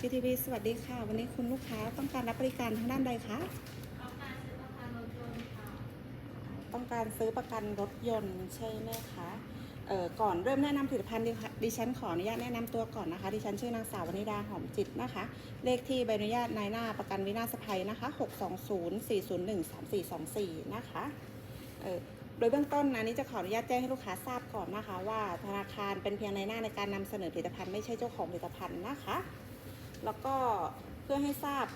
GTV สวัสดีค่ะ วันนี้คุณลูกค้าต้องการรับบริการทางด้านใดคะต้องการซื้อประกันรถยนต์ค่ะต้องการซื้อประกันรถยนต์ใช่ไหมคะเอ่อก่อนเริ่มแนะนำผลิตภัณฑ์ดิฉันขออนุญาตแนะนำตัวก่อนนะคะ ดิฉันชื่อนางสาววนิดาหอมจิตนะคะ เลขที่ใบอนุญาตนายหน้าประกันวินาศภัยนะคะ 620-401-3424 นะคะเอ่อโดยเบื้องต้นอันนี้จะขออนุญาตแจ้งให้ลูกค้าทราบก่อนนะคะ ว่าธนาคารเป็นเพียงในหน้าในการนำเสนอผลิตภัณฑ์ไม่ใช่เจ้าของผลิตภัณฑ์นะคะ แล้วก็เพื่อให้ทราบ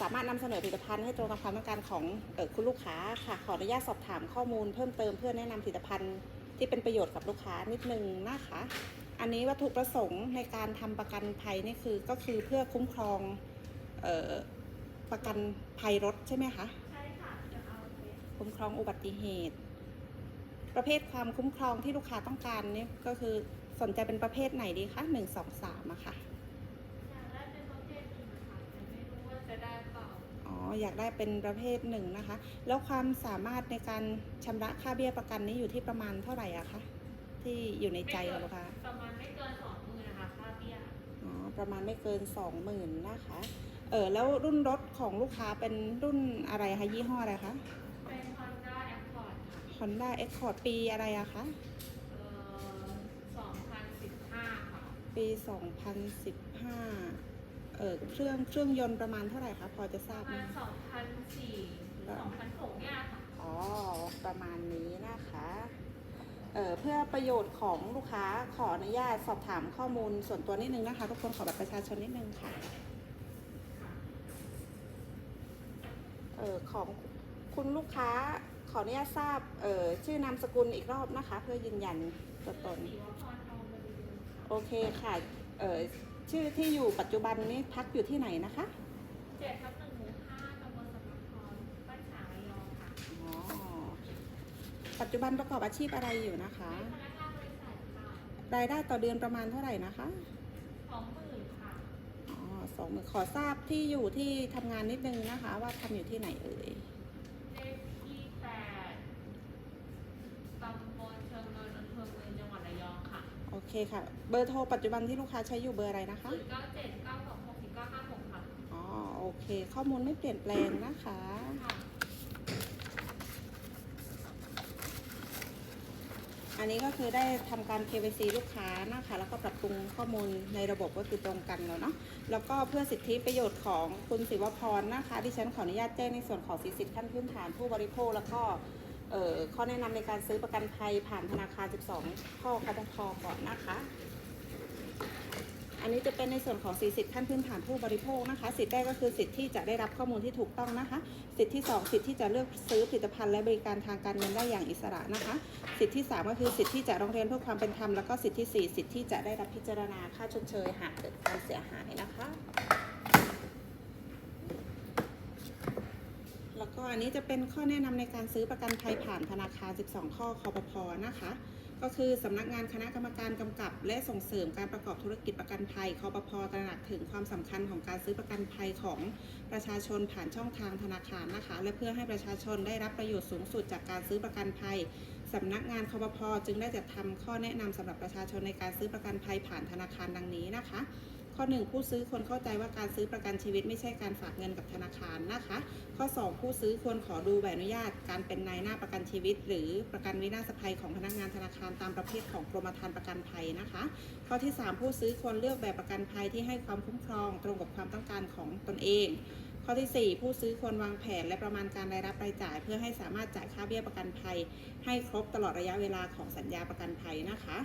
สามารถนำเสนอผลิตภัณฑ์ให้ตรงกับความต้องการของออคุณลูกค้าค่ะขออนุญาตสอบถามข้อมูลเพิ่มเติมเพื่อแนะนำผลิตภัณฑ์ที่เป็นประโยชน์กับลูกค้านิดนึงนะคะ อันนี้วัตถุประสงค์ในการทำประกันภัยนี่คือก็คือเพื่อคุ้มครองออประกันภัยรถใช่ไหมคะใช่ค่ะจะเอาคุ้มครองอุบัติเหตุ ประเภทความคุ้มครองที่ลูกค้าต้องการนี่ก็คือสนใจเป็นประเภทไหนดีคะหนึ่งสองสามอะค่ะ อ๋ออยากได้เป็นประเภทหนึ่งนะคะ แล้วความสามารถในการชำระค่าเบี้ยประกันนี้อยู่ที่ประมาณเท่าไหร่อะคะที่อยู่ในใจของลูกค้าประมาณไม่เกินสองหมื่นนะคะค่าเบี้ยอ๋อประมาณไม่เกินสองหมื่นนะคะเออแล้วรุ่นรถของลูกค้าเป็นรุ่นอะไรคะยี่ห้ออะไรคะเป็น Honda Accord ค่ะ Honda Accord ปีอะไรอะคะเอ่อ2015 ค่ะ ปี 2015 เออเครื่องเครื่องยนต์ประมาณเท่าไหร่คะพอจะทปราบระไหมมาณ2004หรือ2006เนี่ยค่ะอ๋อประมาณนี้นะคะเอ่อเพื่อประโยชน์ของลูกค้าขออนุญาตสอบถามข้อมูลส่วนตัวนิดนึงนะคะทุกคนขอบัตรประชาชนนิดนึงค่ะเอ่อของคุณลูกค้าขออนุญาตทราบเอ่อชื่อนามสกุลอีกรอบนะคะ เพื่อยืนยันตัวตนสีวพรทองบริบูรณ์ค่ะโอเคค่ะเอ่อ ชื่อที่อยู่ปัจจุบันนี้พักอยู่ที่ไหนนะคะเจ็ดทับหนึ่งหมู่ห้าตำบลสำนักทองบ้านฉางระยองค่ะอ๋อปัจจุบันประกอบอาชีพอะไรอยู่นะคะเป็นพนักงานบริษัทค่ะรายได้ต่อเดือนประมาณเท่าไหร่นะคะสองหมื่นค่ะอ๋อสองหมื่นขอทราบที่อยู่ที่ทำงานนิดนึงนะคะ ว่าทำอยู่ที่ไหนเอ่ย เลขที่แปดตำบลเชิงเนินอำเภอเมืองจังหวัดระยองค่ะ โอ เคค่ะ เบอร์โทรปัจจุบันที่ลูกค้าใช้อยู่เบอร์อะไรนะคะศูนย์เก้าเจ็ดเก้าสองหกสี่เก้าห้าหกค่ะอ๋อ โอเค ข้อมูลไม่เปลี่ยนแปลงนะคะ ค่ะอันนี้ก็คือได้ทำการ KYC ลูกค้านะคะ แล้วก็ปรับปรุงข้อมูลในระบบก็คือตรงกันแล้วเนาะ แล้วก็เพื่อสิทธิประโยชน์ของคุณศิวพรนะคะ ดิฉันขออนุญาตแจ้งในส่วนของสิทธิขั้นพื้นฐานผู้บริโภคแล้วก็เอ่อ ข้อแนะนำในการซื้อประกันภัยผ่านธนาคาร 12 ข้อคอปพก่อนนะคะ อันนี้จะเป็นในส่วนของสิทธิขั้นพื้นฐานผู้บริโภคนะคะ สิทธิแรกก็คือสิทธิที่จะได้รับข้อมูลที่ถูกต้องนะคะ สิทธิที่สองสิทธิที่จะเลือกซื้อผลิตภัณฑ์และบริการทางการเงินได้อย่างอิสระนะคะ สิทธิที่สามก็คือสิทธิที่จะร้องเรียนเพื่อความเป็นธรรม แล้วก็สิทธิที่สี่สิทธิที่จะได้รับพิจารณาค่าชดเชยหากเกิดการเสียหายนะคะ แล้วก็อันนี้จะเป็นข้อแนะนำในการซื้อประกันภัยผ่านธนาคาร 12 ข้อคอปพนะคะ ก็คือสำนักงานคณะกรรมการกำกับ และส่งเสริมการประกอบธุรกิจประกันภัยคอปพตระหนักถึงความสำคัญของการซื้อประกันภัยของประชาชนผ่านช่องทางธนาคารนะคะ และเพื่อให้ประชาชนได้รับประโยชน์สูงสุดจากการซื้อประกันภัยสำนักงานคอปพจึงได้จัดทำข้อแนะนำสำหรับประชาชนในการซื้อประกันภัยผ่านธนาคารดังนี้นะคะ ข้อ 1 ผู้ซื้อควรเข้าใจว่าการซื้อประกันชีวิตไม่ใช่การฝากเงินกับธนาคารนะคะ ข้อ 2 ผู้ซื้อควรขอดูใบอนุญาต การเป็นนายหน้าประกันชีวิต หรือประกันวินาศภัยของพนักงานธนาคารตามประเภทของกรมธรรม์ประกันภัยนะคะ ข้อที่ 3 ผู้ซื้อควรเลือกแบบประกันภัยที่ให้ความคุ้มครอง ตรงกับความต้องการของตนเองข้อทีสี่4 ผู้ซื้อควรวางแผนและประมาณการรายรับรายจ่าย เพื่อให้สามารถจ่ายค่าเบี้ยประกันภัย ให้ครบตลอดระยะเวลาของสัญญาประกันภัยนะคะ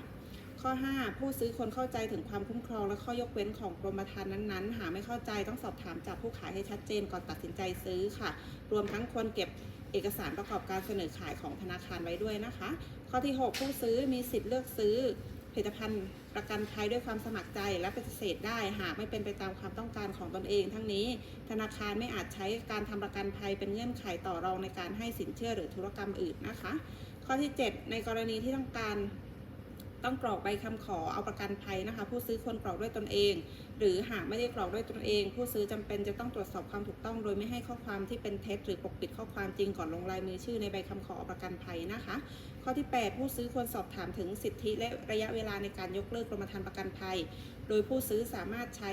ข้อ 5 ผู้ซื้อควรเข้าใจถึงความคุ้มครอง และข้อยกเว้นของกรมธรรม์นั้นๆ หากไม่เข้าใจต้องสอบถามจากผู้ขายให้ชัดเจนก่อนตัดสินใจซื้อค่ะ รวมทั้งควรเก็บเอกสารประกอบการเสนอขายของธนาคารไว้ด้วยนะคะ ข้อที่ 6 ผู้ซื้อมีสิทธิ์เลือกซื้อผลิตภัณฑ์ประกันภัยด้วยความสมัครใจและปฏิเสธได้หากไม่เป็นไปตามความต้องการของตนเอง ทั้งนี้ ธนาคารไม่อาจใช้การทำประกันภัยเป็นเงื่อนไขต่อรองในการให้สินเชื่อหรือธุรกรรมอื่นนะคะ ข้อที่ 7 ในกรณีที่ต้องการ ต้องกรอกใบคำขอเอาประกันภัยนะคะ ผู้ซื้อควรกรอกด้วยตนเอง หรือหากไม่ได้กรอกด้วยตนเอง ผู้ซื้อจำเป็นจะต้องตรวจสอบความถูกต้อง โดยไม่ให้ข้อความที่เป็นเท็จหรือปกปิดข้อความจริงก่อนลงลายมือชื่อในใบคำขอประกันภัยนะคะ ข้อที่ 8 ผู้ซื้อควรสอบถามถึงสิทธิและระยะเวลาในการยกเลิกกรมธรรม์ประกันภัย โดยผู้ซื้อสามารถใช้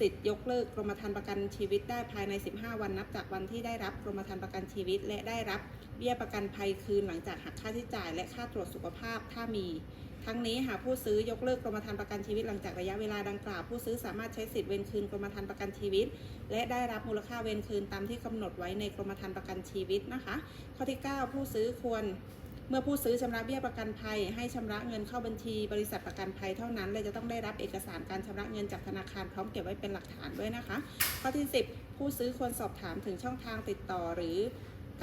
สิทธิ์ยกเลิกกรมธรรม์ประกันชีวิตได้ภายใน 15 วันนับจากวันที่ได้รับกรมธรรม์ประกันชีวิต และได้รับเบี้ยประกันภัยคืนหลังจากหักค่าใช้จ่าย และค่าตรวจสุขภาพถ้ามี ทั้งนี้หากผู้ซื้อยกเลิกกรมธรรม์ประกันชีวิตหลังจากระยะเวลาดังกล่าวผู้ซื้อสามารถใช้สิทธิ์เวนคืนกรมธรรม์ประกันชีวิต และได้รับมูลค่าเวนคืนตามที่กำหนดไว้ในกรมธรรม์ประกันชีวิตนะคะ ข้อที่ 9 ผู้ซื้อควรเมื่อผู้ซื้อชำระเบี้ยประกันภัย ให้ชำระเงินเข้าบัญชี บริษัทประกันภัยเท่านั้นและจะต้องได้รับเอกสารการชำระเงินจากธนาคารพร้อมเก็บไว้เป็นหลักฐานด้วยนะคะ ข้อที่ 10 ผู้ซื้อควรสอบถามถึงช่องทางติดต่อหรือ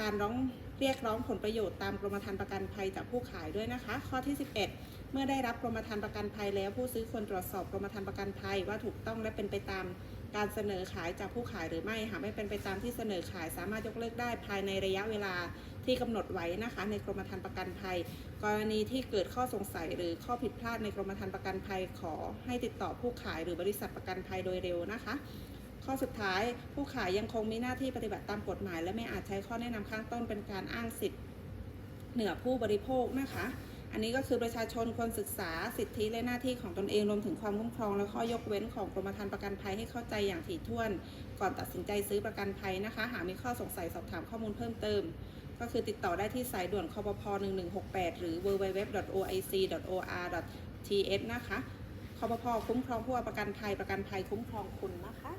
การร้องเรียกร้องผลประโยชน์ตามกรมธรรม์ประกันภัยจากผู้ขายด้วยนะคะ ข้อที่ 11 เมื่อได้รับกรมธรรม์ประกันภัยแล้วผู้ซื้อควรตรวจสอบกรมธรรม์ประกันภัยว่าถูกต้องและเป็นไปตามการเสนอขายจากผู้ขายหรือไม่หากไม่เป็นไปตามที่เสนอขาย สามารถยกเลิกได้ภายในระยะเวลาที่กำหนดไว้นะคะ ในกรมธรรม์ประกันภัย กรณีที่เกิดข้อสงสัยหรือข้อผิดพลาดในกรมธรรม์ประกันภัยขอให้ติดต่อผู้ขายหรือบริษัทประกันภัยโดยเร็วนะคะ ข้อสุดท้ายผู้ขายยังคงมีหน้าที่ปฏิบัติตามกฎหมาย และไม่อาจใช้ข้อแนะนำข้างต้นเป็นการอ้างสิทธิ์เหนือผู้บริโภคนะคะ อันนี้ก็คือประชาชนควรศึกษาสิทธิและหน้าที่ของตนเองรวมถึงความคุ้มครอง และข้อยกเว้นของกรมธรรม์ประกันภัยให้เข้าใจอย่างถี่ถ้วน ก่อนตัดสินใจซื้อประกันภัยนะคะ หากมีข้อสงสัยสอบถามข้อมูลเพิ่มเติม ก็คือติดต่อได้ที่สายด่วนคปพ1168 หรือ www.oic.or.th นะคะคปพคุ้มครองผู้เอาประกันภัยประกันภัยคุ้มครองคุณนะคะ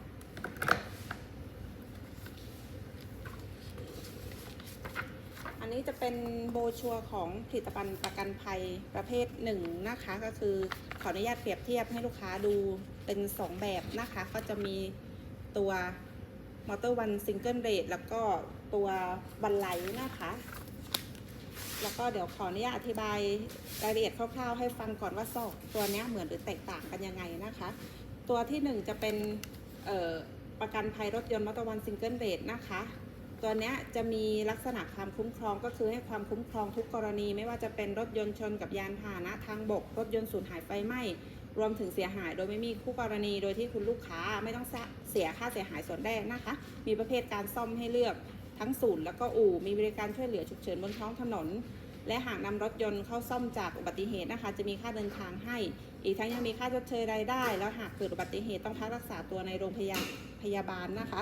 อั นี้จะเป็นโบชัวของผลิตภัณฑ์ประกันภัยประเภทหนึ่งนะคะ ก็คือขออนุญาตเปรียบเทียบให้ลูกค้าดูเป็น 2 แบบนะคะ ก็จะมีตัวมอเตอร์วันซิงเกิลเรทแล้วก็ตัวบันไลนะคะ แล้วก็เดี๋ยวขออนุญาตอธิบายรายละเอียดคร่าวๆ ให้ฟังก่อนว่าซอกตัวนี้เหมือนหรือแตกต่างกันยังไงนะคะ ตัวที่หนึ่งจะเป็นประกันภัยรถยนต์มอเตอร์วันซิงเกิลเรทนะคะ ตัวนี้จะมีลักษณะความคุ้มครองก็คือให้ความคุ้มครองทุกกรณี ไม่ว่าจะเป็นรถยนต์ชนกับยานพาหนะทางบก รถยนต์สูญหายไฟไหม้รวมถึงเสียหายโดยไม่มีคู่กรณีโดยที่คุณลูกค้าไม่ต้องเสียค่าเสียหายส่วนแรกนะคะ มีประเภทการซ่อมให้เลือกทั้งศูนย์แล้วก็อู่มีบริการช่วยเหลือฉุกเฉินบนท้องถนน และหากนำรถยนต์เข้าซ่อมจากอุบัติเหตุนะคะ จะมีค่าเดินทางให้ อีกทั้งยังมีค่าชดเชยรายได้ แล้วหากเกิดอุบัติเหตุต้องพักรักษาตัวในโรงพยาพยาบาลนะคะ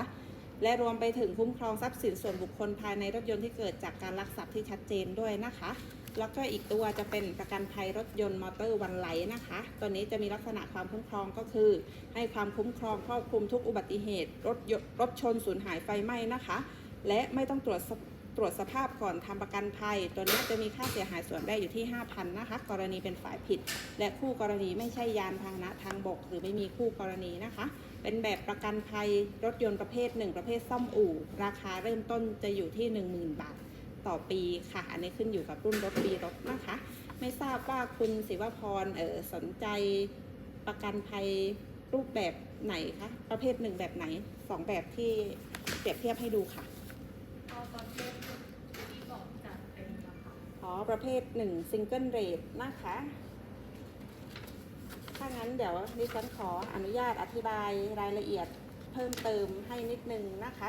และรวมไปถึงคุ้มครองทรัพย์สินส่วนบุคคลภายในรถยนต์ที่เกิดจากการลักทรัพย์ที่ชัดเจนด้วยนะคะ แล้วก็อีกตัวจะเป็นประกันภัยรถยนต์มอเตอร์วันไหลนะคะ ตัวนี้จะมีลักษณะความคุ้มครองก็คือ ให้ความคุ้มครองครอบคลุมทุกอุบัติเหตุ รถยนต์รถชนสูญหายไฟไหม้นะคะ และไม่ต้องตรวจส ตรวจสภาพก่อนทำประกันภัย ตัวนี้จะมีค่าเสียหายส่วนแรกอยู่ที่ 5,000นะคะ กรณีเป็นฝ่ายผิด และคู่กรณีไม่ใช่ยานพาหนะทางบก หรือไม่มีคู่กรณีนะคะ เป็นแบบประกันภัยรถยนต์ประเภทหนึ่งประเภทซ่อมอู่ ราคาเริ่มต้นจะอยู่ที่ 10,000 บาทต่อปีค่ะ อันนี้ขึ้นอยู่กับรุ่นรถปีรถนะคะ ไม่ทราบว่าคุณศิวพรเออสนใจประกันภัยรูปแบบไหนคะ ประเภทหนึ่งแบบไหนสองแบบที่เปรียบเทียบให้ดูค่ะ เอาตอนเริ่มที่บอกจัดเป็นนะคะ อ๋อ ประเภทหนึ่งซิงเกิลเรทนะคะ ถ้างั้นเดี๋ยวดิฉันขออนุญาตอธิบายรายละเอียดเพิ่มเติมให้นิดนึงนะคะ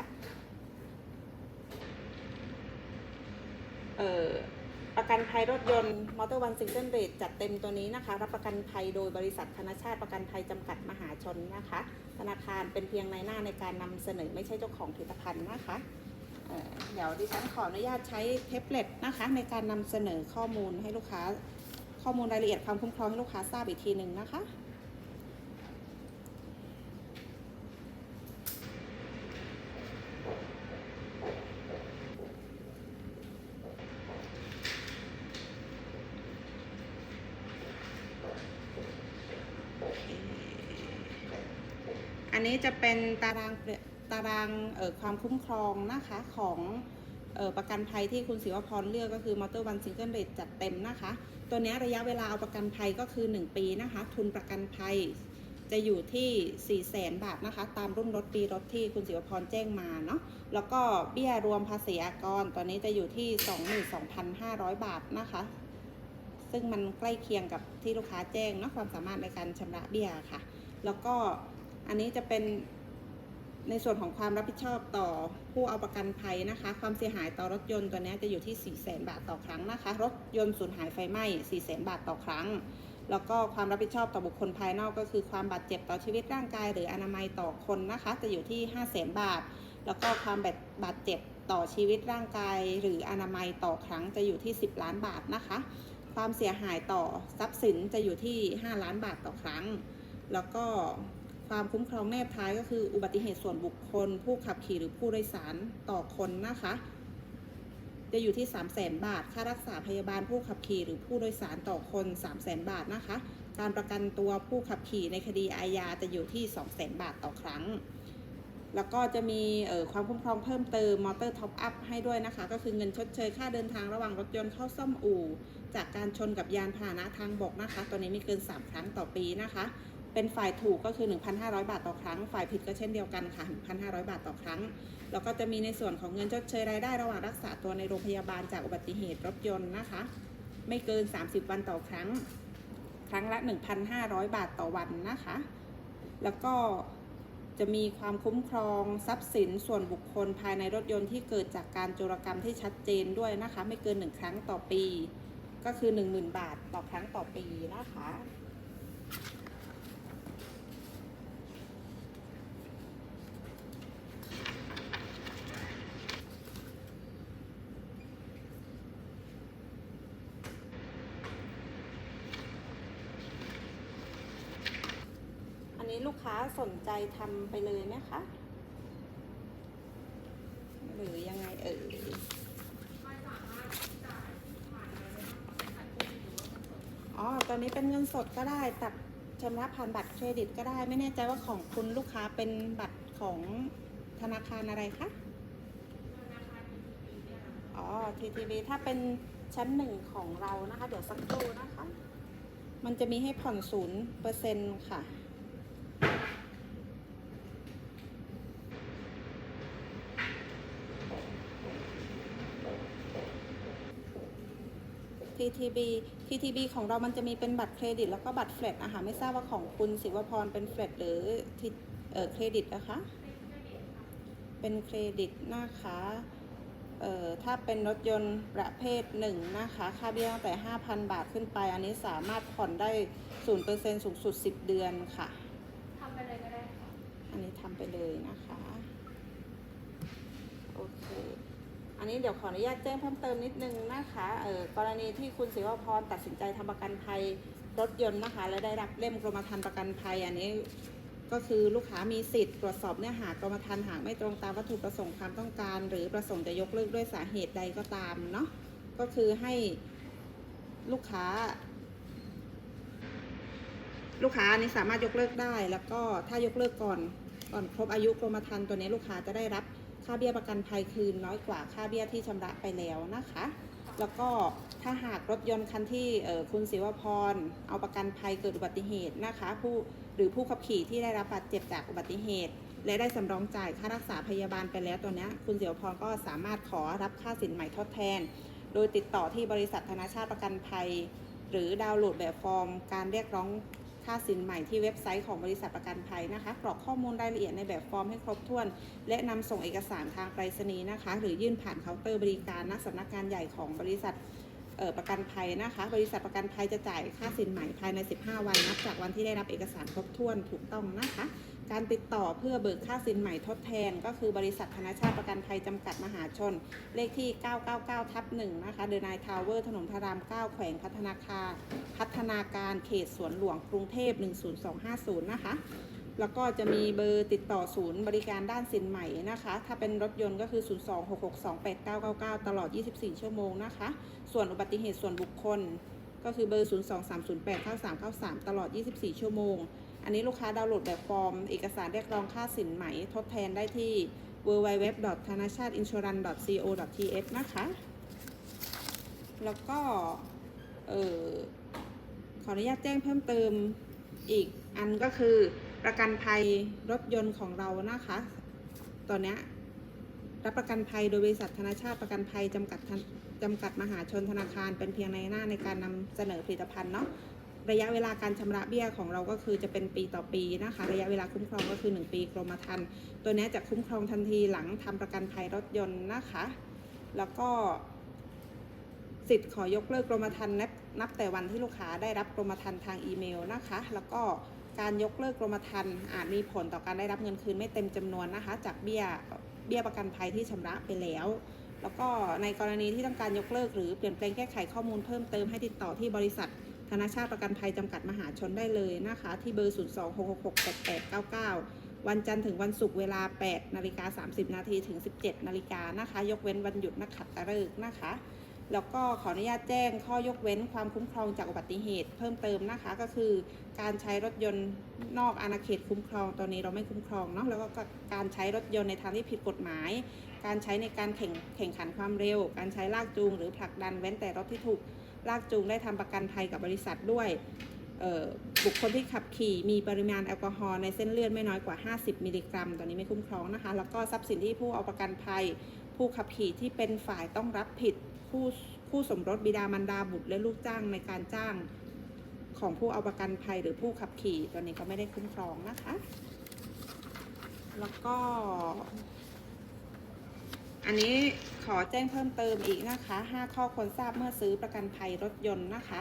เอ่อประกันภัยรถยนต์มอเตอร์วันซิงเกิลเรทจัดเต็มตัวนี้นะคะ รับประกันภัยโดยบริษัทธนชาติประกันภัยจำกัดมหาชนนะคะ ธนาคารเป็นเพียงในหน้าในการนำเสนอไม่ใช่เจ้าของผลิตภัณฑ์นะคะ เดี๋ยวดิฉันขออนุญาตใช้เทปเล็ตนะคะในการนำเสนอข้อมูลให้ลูกค้าข้อมูลรายละเอียดความคุ้มครองให้ลูกค้าทราบอีกทีหนึ่งนะคะอันนี้จะเป็นตารางเปรีย ตารางความคุ้มครองนะคะของออประกันภัยที่คุณศิวพรเลือกก็คือมอเตอร์วันซิงเกิลเรทจัดเต็มนะคะ ตัวนี้ระยะเวลาเอาประกันภัยก็คือ 1 ปีนะคะ ทุนประกันภัยจะอยู่ที่ 4 0 0แสนบาทนะคะ ตามรุ่นรถปีรถที่คุณศิวพรแจ้งมาเนาะ แล้วก็เบี้ยรวมภาษีอากรตอนนี้จะอยู่ที่ 22,500 บาทนะคะ ซึ่งมันใกล้เคียงกับที่ลูกค้าแจ้งเนาะความสามารถในการชำระเบี้ยค่ะ แล้วก็อันนี้จะเป็น ในส่วนของความรับผิดชอบต่อผู้เอาประกันภัยนะคะ ความเสียหายต่อรถยนต์ตัวนี้จะอยู่ที่ 4 0 0 0 0 0 บาทต่อครั้งนะคะ รถยนต์สูญหายไฟไหม้ 4 0 0 0 0 0 บาทต่อครั้ง แล้วก็ความรับผิดชอบต่อบุคคลภายนอกก็คือความบาดเจ็บต่อชีวิตร่างกาย หรืออนามัยต่อคนนะคะ จะอยู่ที่ 5 0 0แสนบาท แล้วก็ความบาดบาดเจ็บต่อชีวิตร่างกาย หรืออนามัยต่อครั้งจะอยู่ที่ 10 ล้านบาทนะคะ ความเสียหายต่อทรัพย์สินจะอยู่ที่ 5 ล้านบาทต่อครั้ง แล้วก็ ความคุ้มครองแนบท้ายก็คืออุบัติเหตุส่วนบุคคล ผู้ขับขี่หรือผู้โดยสารต่อคนนะคะ จะอยู่ที่ 3 0 0แสนบาท ค่ารักษาพยาบาลผู้ขับขี่หรือผู้โดยสารต่อคน 3 0 0แสนบาทนะคะ การประกันตัวผู้ขับขี่ในคดีอาญาจะอยู่ที่ 2 0 0แสนบาทต่อครั้ง แล้วก็จะมีออความคุ้มครองเพิ่มเติมมอเตอร์ท็อปอัพให้ด้วยนะคะ ก็คือเงินชดเชยค่าเดินทางระหว่างรถยนต์เข้าซ่อมอู่ จากการชนกับยานพาหนะทางบกนะคะ ตัวนี้ไม่เกิน 3 ครั้งต่อปีนะคะ เป็นฝ่ายถูกก็คือ 1,500 บาทต่อครั้ง ฝ่ายผิดก็เช่นเดียวกันค่ะ 1,500 บาทต่อครั้ง แล้วก็จะมีในส่วนของเงินชดเชยรายได้ระหว่างรักษาตัวในโรงพยาบาลจากอุบัติเหตุรถยนต์นะคะ ไม่เกิน 30 วันต่อครั้ง ครั้งละ 1,500 บาทต่อวันนะคะ แล้วก็จะมีความคุ้มครองทรัพย์สินส่วนบุคคลภายในรถยนต์ที่เกิดจากการโจรกรรมที่ชัดเจนด้วยนะคะ ไม่เกิน 1 ครั้งต่อปี ก็คือ 10,000 บาทต่อครั้งต่อปีนะคะ อันนี้ลูกค้า สนใจทำไปเลยไหมคะ หรือยังไงเอ่ยอ๋อ ตอนนี้เป็นเงินสดก็ได้ตัดชำระผ่านบัตรเครดิตก็ได้ ไม่แน่ใจว่าของคุณลูกค้าเป็นบัตรของธนาคารอะไรคะธนาคาร TTB เนี่ยนะคะอ๋อ TTB ถ้าเป็นชั้นหนึ่งของเรานะคะ เดี๋ยวสักครู่นะคะ มันจะมีให้ผ่อนศูนย์เปอร์เซ็นต์ค่ะ TTB TTB ของเรามันจะมีเป็นบัตรเครดิต แล้วก็บัตรเฟลตนะคะไม่ทราบว่าของคุณศิวพรเป็นเฟลตหรือที่เอ่อเครดิตนะคะเป็นเครดิตค่ะเป็นเครดิตนะคะเอ่อถ้าเป็นรถยนต์ประเภทหนึ่งนะคะค่าเบี้ยตั้งแต่ 5,000 บาทขึ้นไป อันนี้สามารถผ่อนได้ 0%สูงสุด 10 เดือนค่ะทำไปเลยก็ได้ค่ะ อันนี้ทำไปเลยนะคะ โอเค อันนี้เดี๋ยวขออนุญาตแจ้งเพิ่มเติมนิดนึงนะคะเออกรณีที่คุณศิวพรตัดสินใจทำประกันภัยรถยนต์นะคะ และได้รับเล่มกรมธรรม์ประกันภัย อันนี้ก็คือลูกค้ามีสิทธิ์ตรวจสอบเนื้อหากรมธรรม์หากไม่ตรงตามวัตถุประสงค์ความต้องการ หรือประสงค์จะยกเลิกด้วยสาเหตุใดก็ตามเนาะก็คือให้ลูกค้า ลูกค้าอันนี้สามารถยกเลิกได้ แล้วก็ถ้ายกเลิกก่อนก่อนครบอายุกรมธรรม์ตัวนี้ลูกค้าจะได้รับ ค่าเบี้ยประกันภัยคืนน้อยกว่าค่าเบี้ยที่ชำระไปแล้วนะคะ แล้วก็ถ้าหากรถยนต์คันที่คุณศิวพร เอาประกันภัยเกิดอุบัติเหตุนะคะ ผู้หรือผู้ขับขี่ที่ได้รับบาดเจ็บจากอุบัติเหตุ และได้สำรองจ่ายค่ารักษาพยาบาลไปแล้วตัวนี้คุณศิวพรก็สามารถขอรับค่าสินใหม่ทดแทน โดยติดต่อที่บริษัทธนาชาติประกันภัย หรือดาวน์โหลดแบบฟอร์ม การเรียกร้อง ค่าสินใหม่ที่เว็บไซต์ของบริษัทประกันภัยนะคะ กรอกข้อมูลรายละเอียดในแบบฟอร์มให้ครบถ้วน และนำส่งเอกสารทางไปรษณีย์นะคะ หรือยื่นผ่านเคาน์เตอร์บริการณสำนักงานใหญ่ของบริษัทประกันภัยนะคะ บริษัทประกันภัยจะจ่ายค่าสินใหม่ภายใน 15 วันนับจากวันที่ได้รับเอกสารครบถ้วนถูกต้องนะคะ การติดต่อเพื่อเบิกค่าสินใหม่ทดแทน ก็คือบริษัทธนาชาติประกันภัยจำกัดมหาชน เลขที่ 999 ทับ1นะคะ เดนายทาวเวอร์ ถนนพระราม 9 แขวงพัฒนาคาร พัฒนาการเขตสวนหลวงกรุงเทพ 10250 นะคะ แล้วก็จะมีเบอร์ติดต่อศูนย์บริการด้านสินใหม่นะคะ ถ้าเป็นรถยนต์ก็คือ 026628999 ตลอด 24 ชั่วโมงนะคะ ส่วนอุบัติเหตุส่วนบุคคล ก็คือเบอร์ 023089393 ตลอด 24 ชั่วโมง อันนี้ลูกค้าดาวน์โหลดแบบฟอร์ม เอกสารเรียกร้องค่าสินไหมทดแทนได้ที่ www. ธนาชาติ insurance. co. th นะคะ แล้วก็เออขออนุญาตแจ้งเพิ่มเติมอีกอันก็คือประกันภัยรถยนต์ของเรานะคะ ตอนนี้รับประกันภัยโดยบริษัทธนาชาติประกันภัยจำกัดจำกัดมหาชนธนาคารเป็นเพียงในหน้าในการนำเสนอผลิตภัณฑ์เนาะ ระยะเวลาการชำระเบี้ยของเราก็คือจะเป็นปีต่อปีนะคะ ระยะเวลาคุ้มครองก็คือ 1 ปีกรมธรรม์ตัวนี้จะคุ้มครองทันทีหลังทำประกันภัยรถยนต์นะคะ แล้วก็ สิทธิ์ขอยกเลิกกรมธรรม์นับนับแต่วันที่ลูกค้าได้รับกรมธรรม์ทางอีเมลนะคะ แล้วก็การยกเลิกกรมธรรม์อาจมีผลต่อการได้รับเงินคืนไม่เต็มจำนวนนะคะ จากเบี้ยเบี้ยประกันภัยที่ชำระไปแล้วแล้วก็ในกรณีที่ต้องการยกเลิกหรือเปลี่ยนแปลงแก้ไขข้อมูลเพิ่มเติมให้ติดต่อที่บริษัท ธนาชาติประกันภัยจำกัดมหาชนได้เลยนะคะ ที่เบอร์ 026668899 วันจันทร์ถึงวันศุกร์เวลา 8 นาฬิกา 30 นาทีถึง 17 นาฬิกานะคะ ยกเว้นวันหยุดนักขัตฤกษ์นะคะ แล้วก็ขออนุญาตแจ้งข้อยกเว้นความคุ้มครองจากอุบัติเหตุเพิ่มเติมนะคะ ก็คือการใช้รถยนต์นอกอาณาเขตคุ้มครองตอนนี้เราไม่คุ้มครองเนาะแล้วก็การใช้รถยนต์ในทางที่ผิดกฎหมาย การใช้ในการแข่งแข่งขันความเร็ว การใช้ลากจูง หรือผลักดันเว้นแต่รถที่ถูก ลากจูงได้ทำประกันภัยกับบริษัทด้วยบุคคลที่ขับขี่มีปริมาณแอลกอฮอล์ในเส้นเลือดไม่น้อยกว่า 50 มิลลิกรัม ตอนนี้ไม่คุ้มครองนะคะ แล้วก็ทรัพย์สินที่ผู้เอาประกันภัย ผู้ขับขี่ที่เป็นฝ่ายต้องรับผิดผู้ผู้สมรสบิดามารดาบุตรและลูกจ้างในการจ้างของผู้เอาประกันภัยหรือผู้ขับขี่ตัวนี้ก็ไม่ได้คุ้มครองนะคะ แล้วก็ อันนี้ขอแจ้งเพิ่มเติมอีกนะคะ 5 ข้อควรทราบเมื่อซื้อประกันภัยรถยนต์นะคะ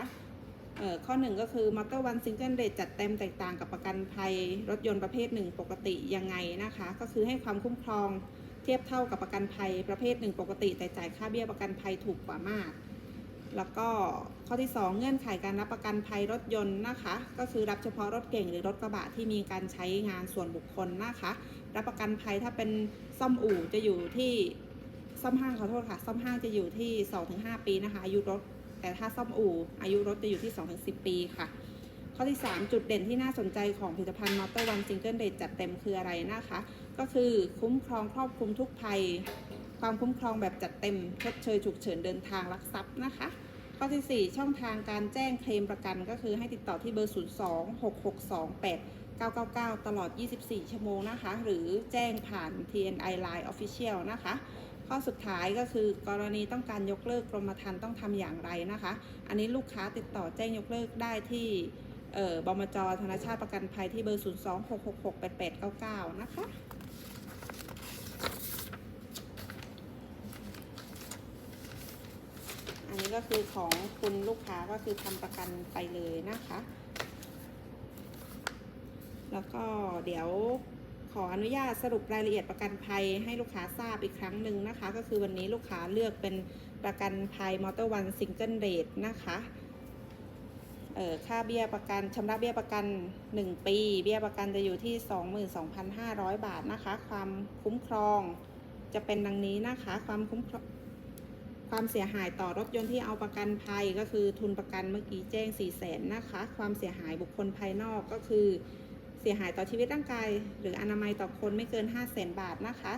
เอ่อข้อหนึ่งก็คือมอเตอร์วันซิงเกิลเรทจัดเต็มแตกต่างกับประกันภัยรถยนต์ประเภทหนึ่งปกติยังไงนะคะ ก็คือให้ความคุ้มครองเทียบเท่ากับประกันภัยประเภทหนึ่งปกติ แต่จ่ายค่าเบี้ยประกันภัยถูกกว่ามาก แล้วก็ข้อที่ 2 เงื่อนไขการรับประกันภัยรถยนต์นะคะ ก็คือรับเฉพาะรถเก่งหรือรถกระบะที่มีการใช้งานส่วนบุคคลนะคะ รับประกันภัยถ้าเป็นซ่อมอู่จะอยู่ที่ ซ่อมห้างขอโทษค่ะ ซ่อมห้างจะอยู่ที่ 2-5 ปีนะคะ อายุรถ แต่ถ้าซ่อมอู่ อายุรถจะอยู่ที่ 2-10 ปีค่ะ ข้อที่ 3 จุดเด่นที่น่าสนใจของผลิตภัณฑ์มอเตอร์วันซิงเกิลเรทจัดเต็มคืออะไรนะคะ ก็คือคุ้มครองครอบคลุมทุกภัย ความคุ้มครองแบบจัดเต็มชดเชยฉุกเฉินเดินทางลักทรัพย์นะคะข้อที่ 4 ช่องทางการแจ้งเคลมประกันก็คือให้ติดต่อที่เบอร์ 02-662-8 999 ตลอด 24 ชั่วโมงนะคะ หรือแจ้งผ่าน TNI Line Official นะคะ ข้อสุดท้ายก็คือกรณีต้องการยกเลิกกรมธรรม์ต้องทำอย่างไรนะคะ อันนี้ลูกค้าติดต่อแจ้งยกเลิกได้ที่เออบมจธนชาติประกันภัยที่เบอร์ 026668899 นะคะอันนี้ก็คือของคุณลูกค้าก็คือทำประกันไปเลยนะคะ แล้วก็เดี๋ยว ขออนุญาตสรุปรายละเอียดประกันภัยให้ลูกค้าทราบอีกครั้งหนึ่งนะคะ ก็คือวันนี้ลูกค้าเลือกเป็นประกันภัยมอเตอร์วันซิงเกิลเรทนะคะเอ่อค่าเบี้ยประกันชำระเบี้ยประกัน 1 ปี เบี้ยประกันจะอยู่ที่ 22,500 บาทนะคะ ความคุ้มครองจะเป็นดังนี้นะคะ ความคุ้มครองความเสียหายต่อรถยนต์ที่เอาประกันภัยก็คือทุนประกันเมื่อกี้แจ้ง4 0 0แสนนะคะ ความเสียหายบุคคลภายนอกก็คือ เสียหายต่อชีวิตร่างกาย หรืออนามัยต่อคนไม่เกิน 5 0 0แสนบาทนะคะ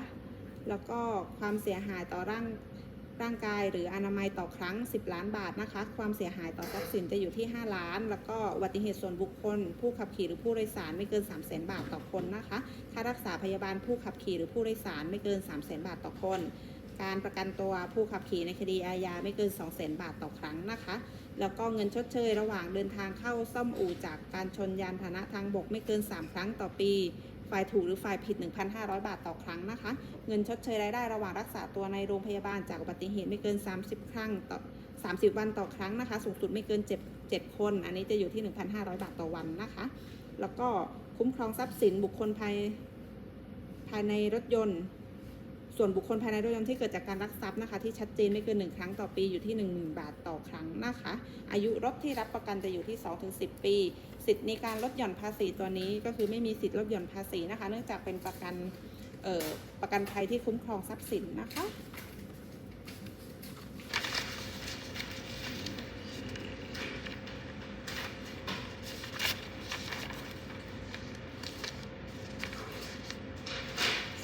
แล้วก็ความเสียหายต่อร่างร่างกาย หรืออนามัยต่อครั้ง 10 ล้านบาทนะคะ ความเสียหายต่อทรัพย์สินจะอยู่ที่ 5 ล้าน แล้วก็อุบัติเหตุส่วนบุคคล ผู้ขับขี่หรือผู้โดยสารไม่เกิน 3 0 0แสนบาทต่อคนนะคะ ค่ารักษาพยาบาลผู้ขับขี่หรือผู้โดยสารไม่เกิน 3 0 0แสนบาทต่อคน การประกันตัวผู้ขับขี่ในคดีอาญาไม่เกิน 2 0 0 0 0 0 บาทต่อครั้งนะคะ แล้วก็เงินชดเชยระหว่างเดินทางเข้าซ่อมอู่จากการชนยานพาหนะทางบกไม่เกิน 3 ครั้งต่อปี ฝ่ายถูกหรือฝ่ายผิด 1,500 บาทต่อครั้งนะคะ เงินชดเชยรายได้ระหว่างรักษาตัวในโรงพยาบาลจากอุบัติเหตุไม่เกิน 30 ครั้งต่อ30 วันต่อครั้งนะคะ สูงสุดไม่เกิน 7 7 คน อันนี้จะอยู่ที่ 1,500 บาทต่อวันนะคะ แล้วก็คุ้มครองทรัพย์สินบุคคลภายภายในรถยนต์ ส่วนบุคคลภายในรถยนต์ที่เกิดจากการลักทรัพย์นะคะ ที่ชัดเจนไม่เกิน 1 ครั้งต่อปีอยู่ที่ 10,000 บาทต่อครั้งนะคะ อายุรถที่รับประกันจะอยู่ที่ 2-10 ปี สิทธิ์ในการลดหย่อนภาษีตัวนี้ก็คือไม่มีสิทธิ์ลดหย่อนภาษีนะคะ เนื่องจากเป็นประกันประกันภัยที่คุ้มครองทรัพย์สินนะคะ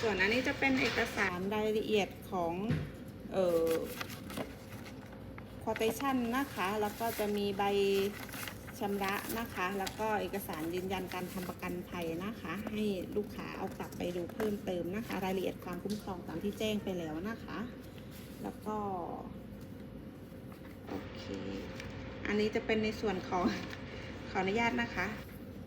ส่วนอันนี้จะเป็นเอกสารรายละเอียดของเอ่อ quotation นะคะ แล้วก็จะมีใบชำระนะคะ แล้วก็เอกสารยืนยันการทำประกันภัยนะคะ ให้ลูกค้าเอากลับไปดูเพิ่มเติมนะคะ รายละเอียดความคุ้มครองตามที่แจ้งไปแล้วนะคะ แล้วก็ โอเค อันนี้จะเป็นในส่วนของขออนุญาตนะคะ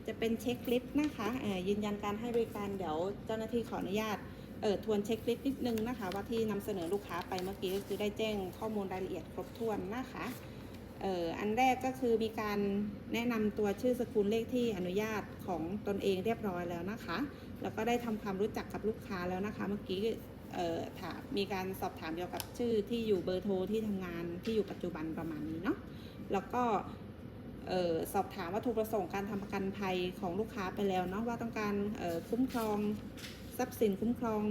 จะเป็นเช็คลิสต์นะคะยืนยันการให้บริการเดี๋ยวเจ้าหน้าที่ขออนุญาต เออทวนเช็คลิสต์นิดนึงนะคะ ว่าที่นำเสนอลูกค้าไปเมื่อกี้ก็คือได้แจ้งข้อมูลรายละเอียดครบถ้วนนะคะเอออันแรกก็คือมีการแนะนำตัวชื่อสกุลเลขที่อนุญาตของตนเองเรียบร้อยแล้วนะคะ แล้วก็ได้ทำความรู้จักกับลูกค้าแล้วนะคะ เมื่อกี้เอ่อถามมีการสอบถามเกี่ยวกับชื่อที่อยู่เบอร์โทรที่ทำงานที่อยู่ปัจจุบันประมาณนี้เนาะแล้วก็เอ่อสอบถามวัตถุประสงค์การทำประกันภัยของลูกค้าไปแล้วเนาะว่าต้องการเอ่อคุ้มครอง ทรัพย์สินคุ้มครอง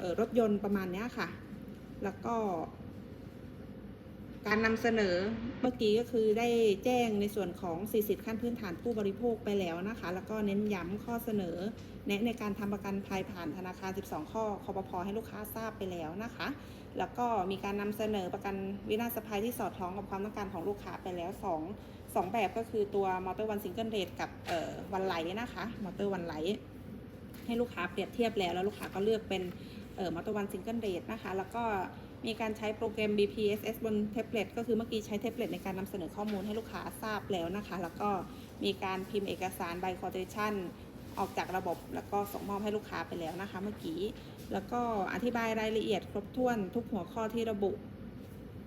ออรถยนต์ประมาณนี้ค่ะ แล้วก็ การนำเสนอเมื่อกี้ก็คือได้แจ้งในส่วนของสิทธิขั้นพื้นฐานผู้บริโภคไปแล้วนะคะ แล้วก็เน้นย้ำข้อเสนอ แนะในการทำประกันภัยผ่านธนาคาร 12 ข้อคอปพอให้ลูกค้าทราบไปแล้วนะคะ แล้วก็มีการนำเสนอประกันวินาศภัยที่สอดคล้องกับความต้องการของลูกค้าไปแล้ว 2 2 แบบก็คือตัวมอเตอร์วันซิงเกิลเรทกับวันไหลนะคะมอเตอร์วันไหล ให้ลูกค้าเปรียบเทียบแล้ว แล้วลูกค้าก็เลือกเป็นมอเตอร์วันซิงเกิลเรทนะคะ แล้วก็มีการใช้โปรแกรม BPSS บนเทปเล็ตก็คือเมื่อกี้ใช้เทปเล็ตในการนำเสนอข้อมูลให้ลูกค้าทราบแล้วนะคะ แล้วก็มีการพิมพ์เอกสาร by quotation ออกจากระบบ แล้วก็ส่งมอบให้ลูกค้าไปแล้วนะคะ เมื่อกี้ แล้วก็อธิบายรายละเอียดครบถ้วนทุกหัวข้อที่ระบุ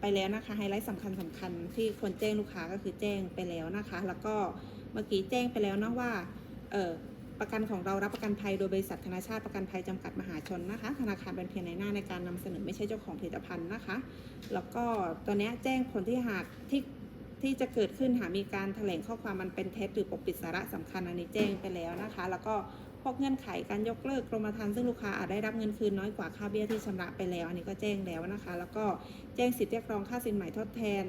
ไปแล้วนะคะ ไฮไลท์สำคัญสำคัญที่ควรแจ้งลูกค้าก็คือแจ้งไปแล้วนะคะ แล้วก็เมื่อกี้แจ้งไปแล้วนะว่าเออ ประกันของเรารับประกันภัยโดยบริษัทธนาชาติประกันภัยจำกัดมหาชนนะคะ ธนาคารเป็นเพียงในหน้าในการนำเสนอไม่ใช่เจ้าของผลิตภัณฑ์นะคะ แล้วก็ตัวนี้แจ้งผลที่หากที่ที่จะเกิดขึ้นหากมีการแถลงข้อความมันเป็นเท็จหรือปกปิดสาระสำคัญอันนี้แจ้งไปแล้วนะคะ แล้วก็พวกเงื่อนไขการยกเลิกกรมธรรม์ซึ่งลูกค้าอาจได้รับเงินคืนน้อยกว่าค่าเบี้ยที่ชำระไปแล้ว อันนี้ก็แจ้งแล้วนะคะ แล้วก็แจ้งสิทธิเรียกร้องค่าสินใหม่ทดแทน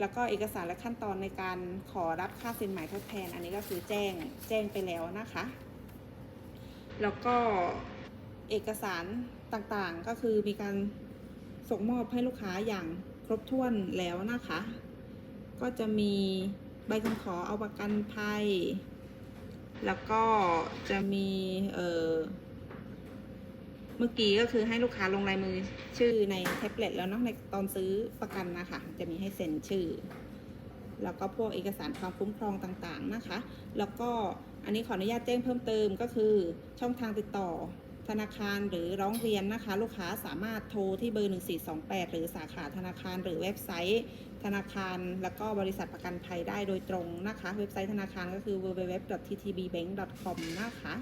แล้วก็เอกสารและขั้นตอนในการขอรับค่าสินใหม่ทดแทน อันนี้ก็คือแจ้งแจ้งไปแล้วนะคะ แล้วก็เอกสารต่างๆก็คือมีการส่งมอบให้ลูกค้าอย่างครบถ้วนแล้วนะคะ ก็จะมีใบคำขอเอาประกันภัย แล้วก็จะมีเอ่อ เมื่อกี้ก็คือให้ลูกค้าลงลายมือชื่อในแท็บเล็ตแล้วเนาะในตอนซื้อประกันนะคะจะมีให้เซ็นชื่อ แล้วก็พวกเอกสารความคุ้มครองต่างๆนะคะ แล้วก็อันนี้ขออนุญาตแจ้งเพิ่มเติมก็คือช่องทางติดต่อธนาคารหรือร้องเรียนนะคะ ลูกค้าสามารถโทรที่เบอร์ 1428 หรือสาขาธนาคารหรือเว็บไซต์ ธนาคาร แล้วก็บริษัทประกันภัยได้โดยตรงนะคะ เว็บไซต์ธนาคารก็คือ www.ttbbank.com นะคะ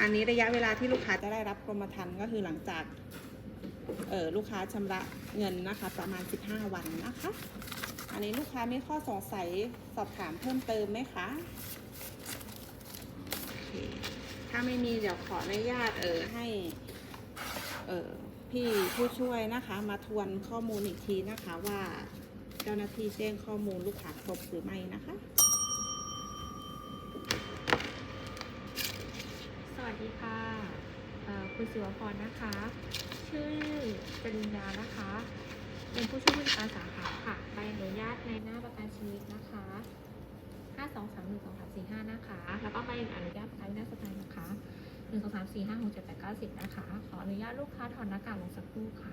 อันนี้ระยะเวลาที่ลูกค้าจะได้รับกรมธรรม์ก็คือหลังจากเออลูกค้าชำระเงินนะคะ ประมาณ 15 วันนะคะ อันนี้ลูกค้ามีข้อสงสัยสอบถามเพิ่มเติมไหมคะถ้าไม่มีเดี๋ยวขออนุญาตเออให้เออพี่ผู้ช่วยนะคะ มาทวนข้อมูลอีกทีนะคะว่าเจ้าหน้าที่แจ้งข้อมูลลูกค้าครบหรือไม่นะคะ สวัส ดีค่ะคุณศิวพรนะคะ ชื่อจริญญานะคะ เป็นผู้ช่วยผู้จัดการสาขาค่ะใบอนุญาตในหน้าประกันชีวิตนะคะ5 2 3 1 2 3 4 5นะคะ แล้วก็ใบอนุญาตประกันวินาศภัยนะคะ1 2 3 4 5 6 7 8 9 10นะคะ ขออนุญาตลูกค้าถอนหน้ากากลงสักครู่ค่ะ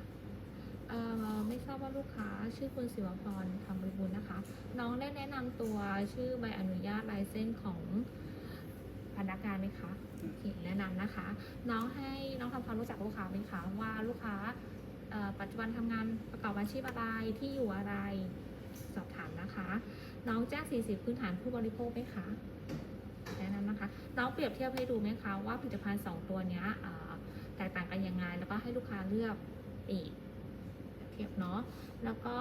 เอ่อไม่ทราบว่าลูกค้าชื่อคุณศิวพรคำบริบูรณ์นะคะ น้องได้แนะนำตัวชื่อใบอนุญาตลายเส้นของ พนักงานไหมคะโอเคแนะนำนะคะ น้องให้น้องทำความรู้จักลูกค้าไหมคะว่าลูกค้าปัจจุบันทำงานประกอบอาชีพอะไรที่อยู่อะไรสอบถามนะคะ น้องแจ้งสี่สิบพื้นฐานผู้บริโภคไหมคะแนะนำนะคะ น้องเปรียบเทียบให้ดูไหมคะว่าผลิตภัณฑ์สองตัวนี้แตกต่างกันยังไงแล้วก็ให้ลูกค้าเลือกอีกเทียบเนาะแล้วก็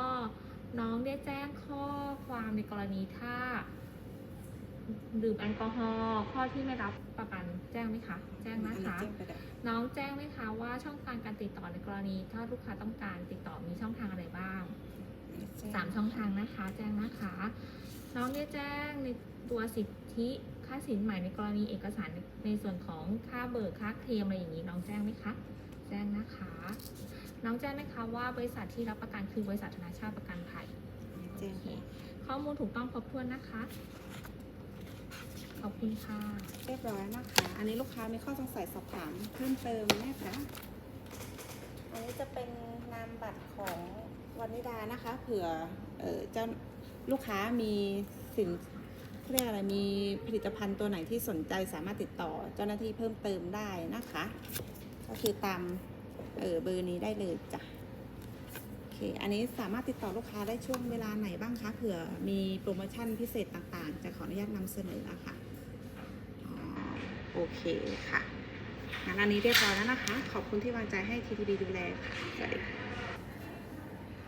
น้องได้แจ้งข้อความในกรณีถ้า ดื่มแอลกอฮอล์ข้อที่ไม่รับประกันแจ้งไหมคะ แจ้งอันะนนี้คะแจ้งไปแล้วน้องแจ้งไหมคะว่าช่องทางการติดต่อในกรณี ถ้าลูกค้าต้องการติดต่อมีช่องทางอะไรบ้างแจ้งสามช่องทางนะคะ แจ้งนะคะ น้องได้แจ้งในตัวสิทธิค่าสินใหม่ในกรณีเอกสารในในส่วนของค่าเบิกค่าเคลมอะไรอย่างนี้น้องแจ้งไหมคะ แจ้งนะคะ น้องแจ้งไหมคะว่าบริษัทที่รับประกันคือบริษัทธนาชาติประกันภัยแจ้งไปข้อมูลถูกต้องครบถ้วนนะคะ ขอบคุณค่ะ เรียบร้อยนะคะ อันนี้ลูกค้ามีข้อสงสัยสอบถามเพิ่มเติมไหมคะ อันนี้จะเป็นนามบัตรของวันนิดานะคะ เผื่อเออเจ้าลูกค้ามีสินเรียกอะไรมีผลิตภัณฑ์ตัวไหนที่สนใจสามารถติดต่อเจ้าหน้าที่เพิ่มเติมได้นะคะ ก็คือตามเออเบอร์นี้ได้เลยจ้ะโอเคอันนี้สามารถติดต่อลูกค้าได้ช่วงเวลาไหนบ้างคะเผื่อมีโปรโมชั่นพิเศษต่างๆ จะขออนุญาตนำเสนออะค่ะ โอเคค่ะงั้นอันนี้เรียบร้อยแล้วนะคะ ขอบคุณที่วางใจให้ทีทีดูแลค่ะสวัสดีค่ะ